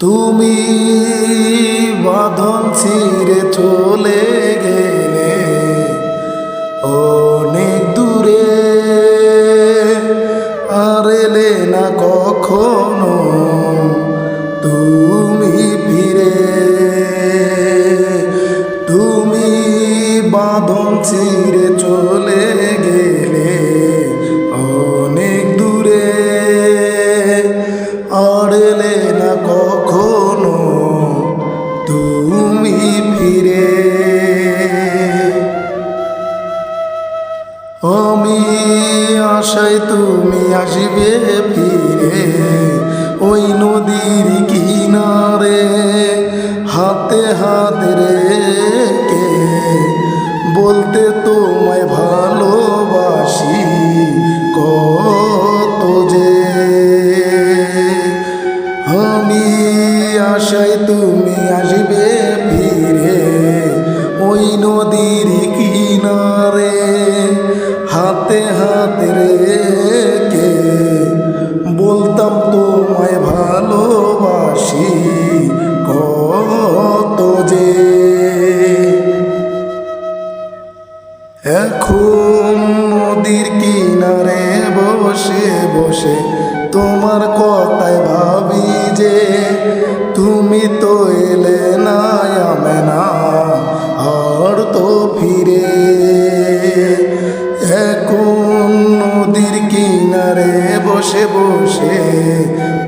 তুমি বাঁধন ছিঁড়ে চলে গেলে। অনেক আশায় তুমি আসবে ফিরে। ওই নদীর কিনারে হাতে হাত কে বলতে এখন নদীর কিনারে বসে বসে তোমার কথায় ভাবি যে তুমি তো এলে না আমে না আর তো ফিরে। এখন নদীর কিনারে বসে বসে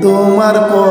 তোমার কথায়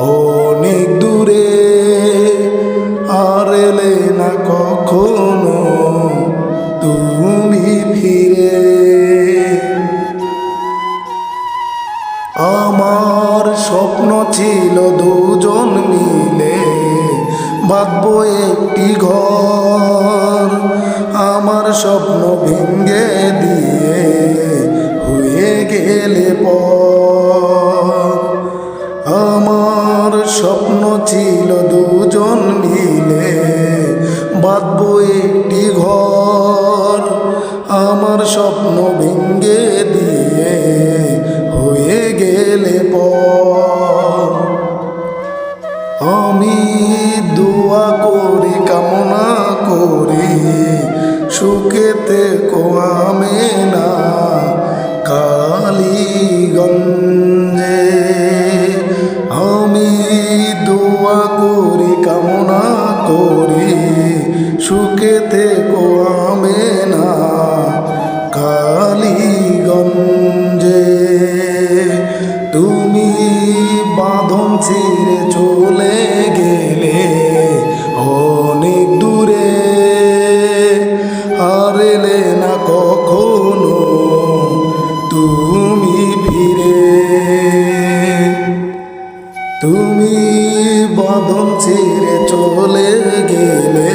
অনেক দূরে আর এলে না কখনো তুমি ফিরে। আমার স্বপ্ন ছিল দুজন মিলে বাঁধবো একটি ঘর। আমার স্বপ্ন ভেঙে দিয়ে ছিল দুজন মিলে। বাঁধবো একটি ঘর, আমার স্বপ্ন ভেঙে দিয়ে হয়ে গেলে পর। আমি দোয়া করি, কামনা করি, সুখেতে কোয়ামে না কালীগঞ্জে সুখেতে কোয়ামে না, কালীগঞ্জে। তুমি বাঁধন ছিঁড়ে চলে গেলে অনেক দূরে। আর এলে না কখনো তুমি ফিরে। তুমি বাঁধন ছিঁড়ে চলে গেলে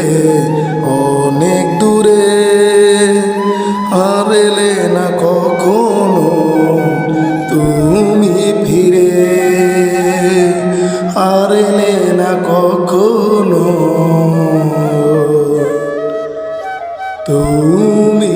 অনেক দূরে আর এলে না কখনো তুমি ফিরে। আর এলে না কখনো তুমি